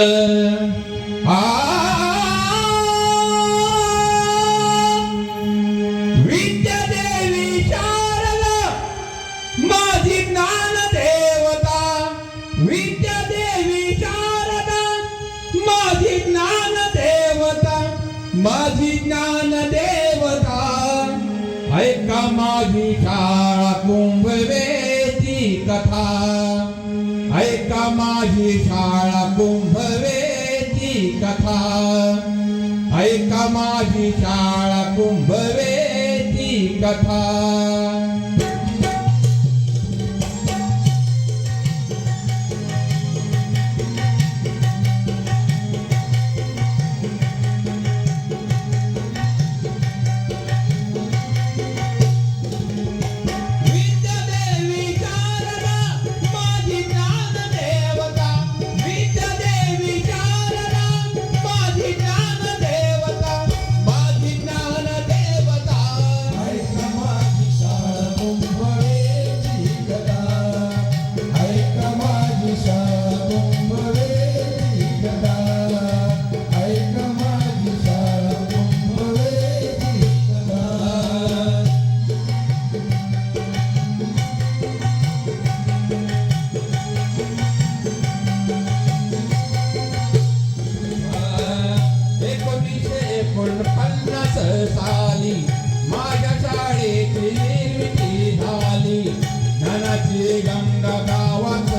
Uh, ah. ऐका माझी शाळा कुंभवे ती कथा. ganga kawa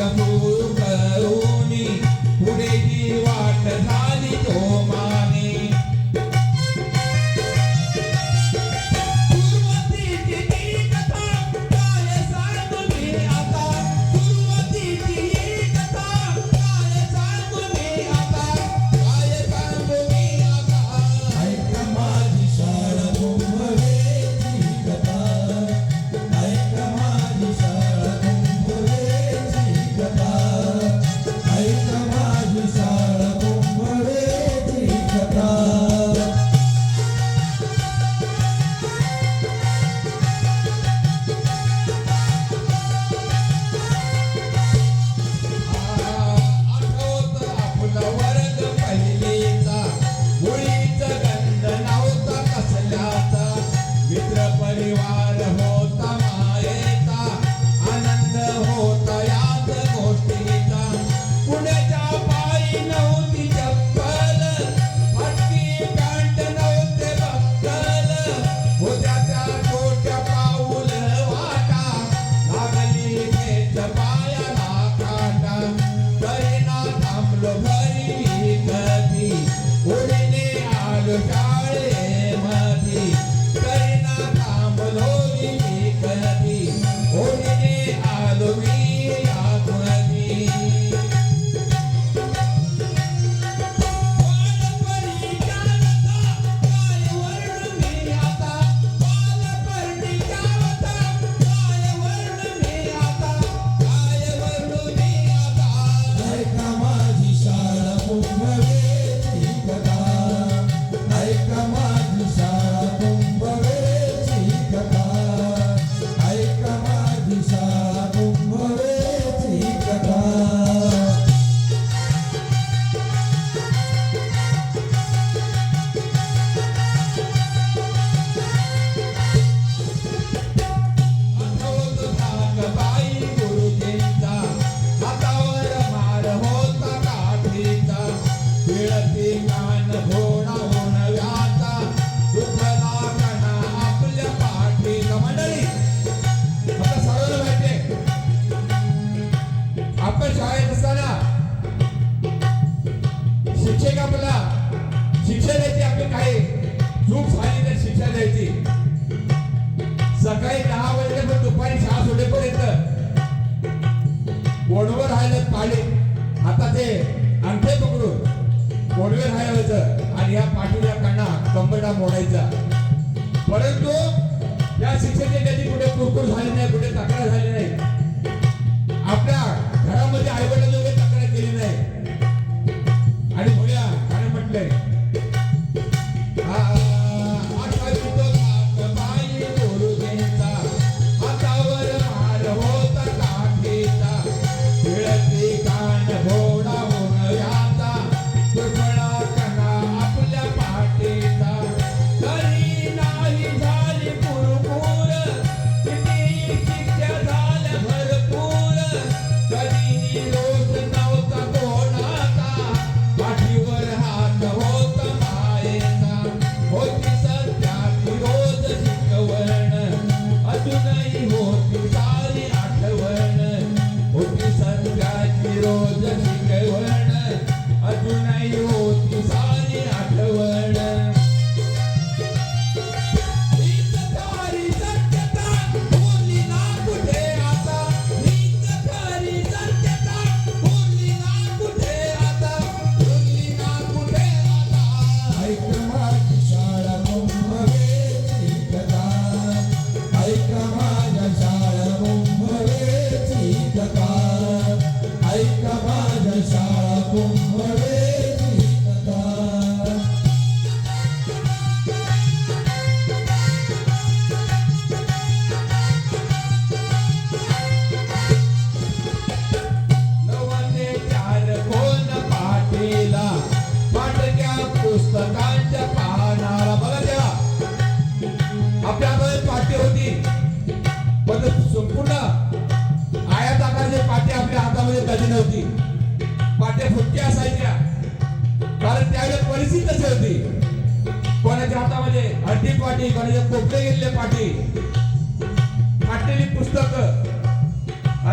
da.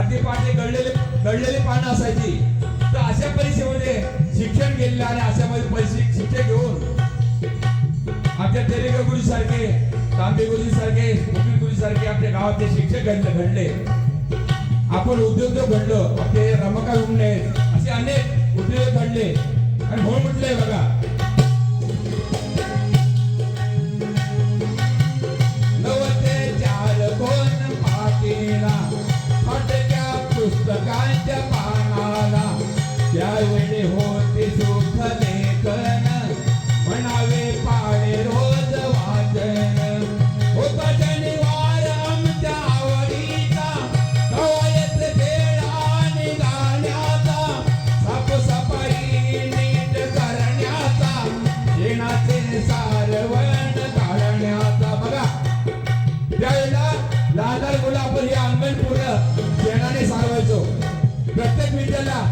कागदी पाने गळलेले गळलेली पानं असायची. तर अशा परीक्षेमध्ये शिक्षण गेलेलं आणि अशा मध्ये पैसे शिक्षण घेऊन आमच्या तेलंग गुरु सारखे तांबे गुरुजी सारखे मुकुल गुरुजी सारखे आपल्या गावातले शिक्षक घडले आपण उद्योजक घडलो. आपले रमका घडले असे अनेक उद्योग घडले. आणि म्हणून म्हटलंय बघा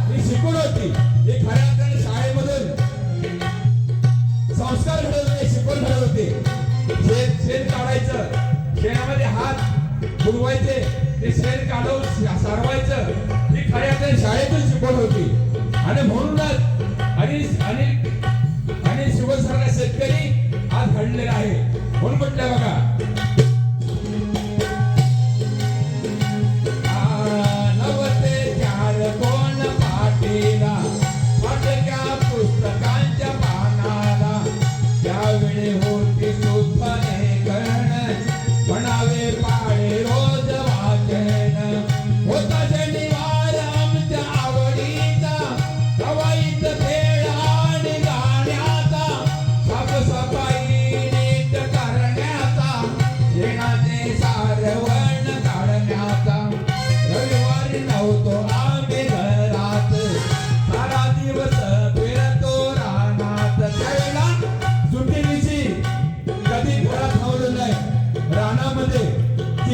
ही शिकून होती. हे खऱ्या अर्थाने शाळेमधून संस्कार घडत नाही शिकून घडत होते. शेण शेण काढायचं शेणामध्ये हात बुडवायचे ते शेण काढून सारवायचं ही खऱ्या अर्थाने शाळेतून शिकवण होती. आणि म्हणूनच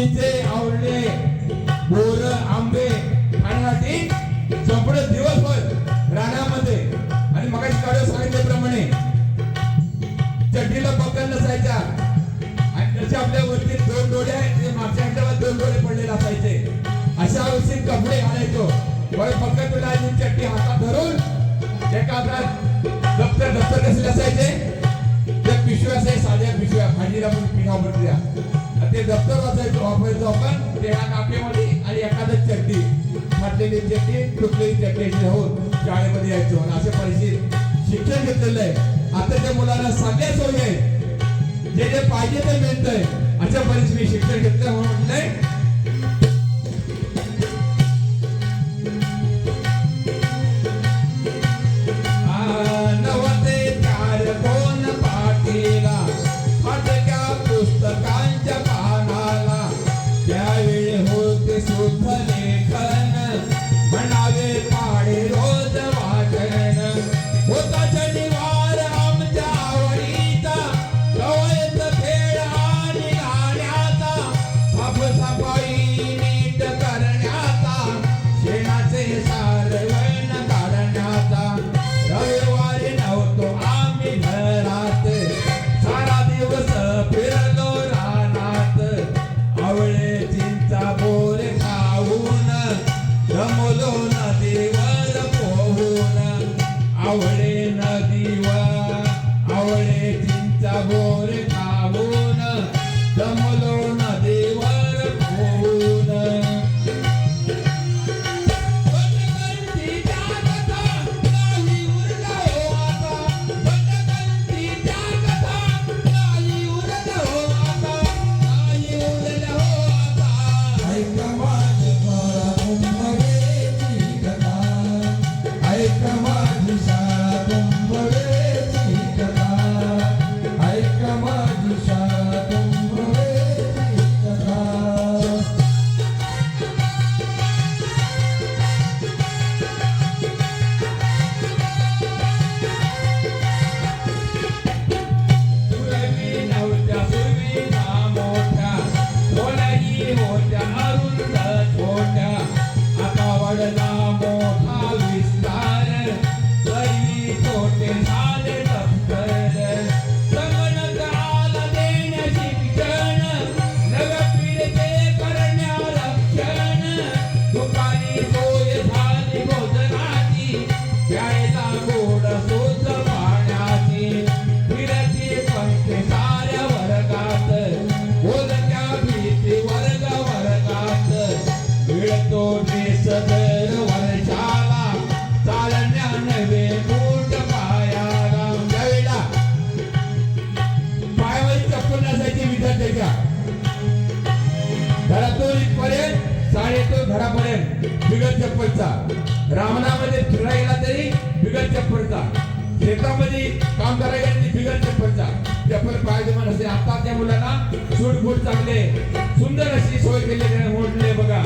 चिंचे आवडले बोर आंबे खाण्यासाठी चपड दिवसभर रानामध्ये. आणि मग काढ सांगितल्याप्रमाणे चड्डीला पकड नसायच्या. आणि त्याच्या आपल्या वरती दोन डोळे आहेत मागच्या अंड्याला दोन डोळे पडलेले असायचे. अशा वर्षी कपडे घालायचो बरं पकड तुला चड्डी हातात धरून एका हातात दप्तर दप्तर कसले असायचे? त्या पिशव्या साध्या पिशव्या भांडीला पण पिठा भरून द्या ते दप्तर वाचायचं वापरायचो आपण. म्हणजे तेरा कापेमध्ये आणि एखादं चड्डी फाटलेली चड्डी तुटलेली चड्डी होऊन शाळेमध्ये यायचो. असे पैसे शिक्षण घेतलेलं आहे. आता त्या मुलांना सगळ्या सोयी आहे. जे जे पाहिजे ते मिळत आहे अशा परिस्थिती शिक्षण घेतलं म्हणून म्हटलंय Everybody Halloween. घरातून इथपर्यंत शाळेतून घरापर्यंत बिगर चप्पलचा. रामनामध्ये फिरायला गेला तरी बिगर चप्पलचा. शेतामध्ये काम करायला गेला तरी बिगर चप्पलचा. चप्पल पाहिजे मन असते आता त्या मुलांना सूट बूट चांगले सुंदर अशी सोय केलेली मोडले बघा.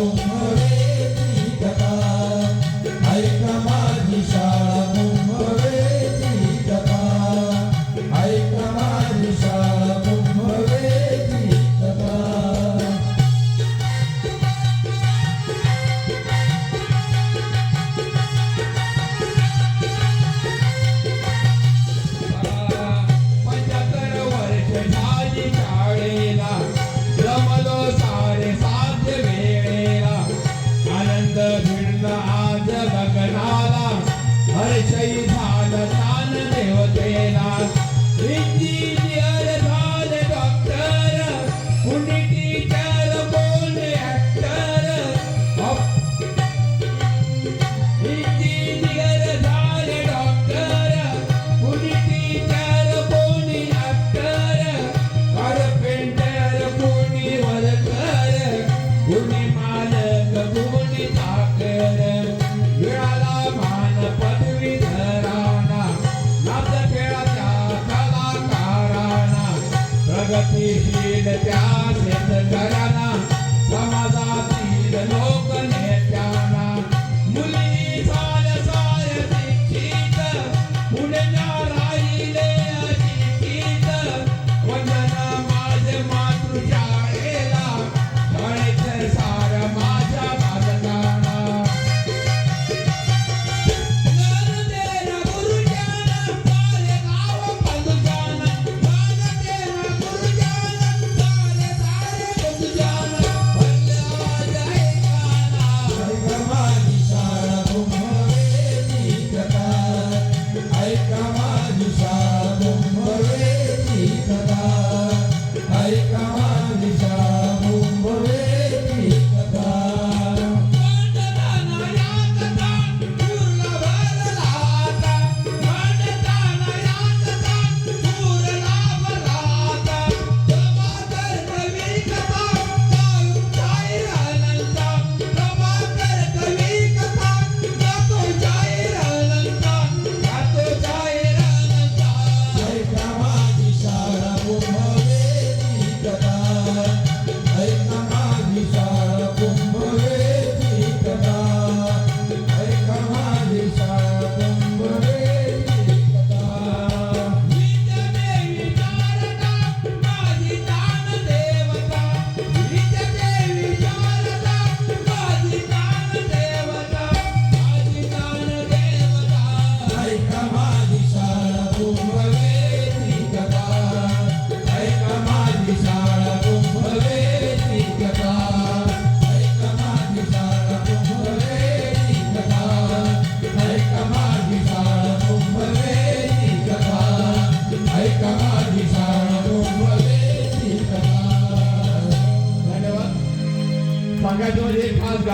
Oh. aí, vai.